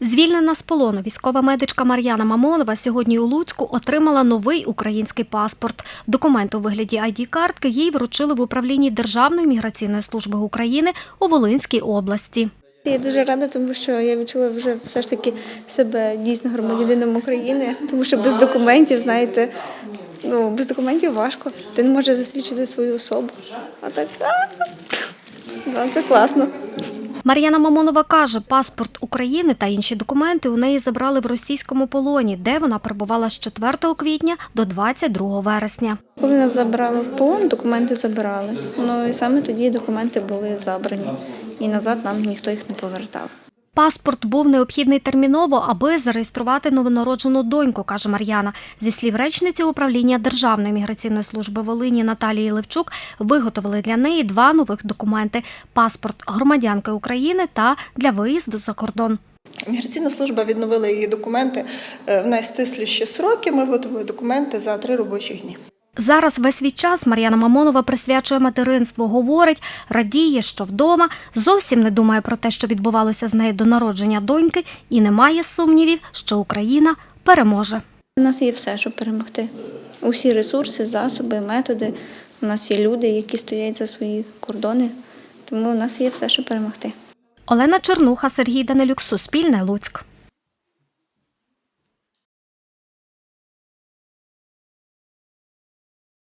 Звільнена з полону військова медичка Мар'яна Мамонова сьогодні у Луцьку отримала новий український паспорт. Документ у вигляді ID-картки їй вручили в управлінні Державної міграційної служби України у Волинській області. Я дуже рада, тому що я відчула вже все ж таки себе дійсно громадянином України, тому що без документів, знаєте, ну без документів важко. Ти не можеш засвідчити свою особу. А так а, да, це класно. Мар'яна Мамонова каже, паспорт України та інші документи у неї забрали в російському полоні, де вона перебувала з 4 квітня до 22 вересня. Коли нас забрали в полон, документи забирали. Ну і саме тоді документи були забрані. І назад нам ніхто їх не повертав. Паспорт був необхідний терміново, аби зареєструвати новонароджену доньку, каже Мар'яна. Зі слів речниці управління Державної міграційної служби Волині Наталії Левчук виготовили для неї два нових документи: паспорт громадянки України та для виїзду за кордон. Міграційна служба відновила її документи е, в найстисліші сроки. Ми виготовили документи за три робочі дні. Зараз весь свій час Мар'яна Мамонова присвячує материнству. Говорить, радіє, що вдома зовсім не думає про те, що відбувалося з нею до народження доньки, і не має сумнівів, що Україна переможе. У нас є все, щоб перемогти. Усі ресурси, засоби, методи. У нас є люди, які стоять за свої кордони. Тому у нас є все, щоб перемогти. Олена Чернуха, Сергій Данилюк, Суспільне, Луцьк.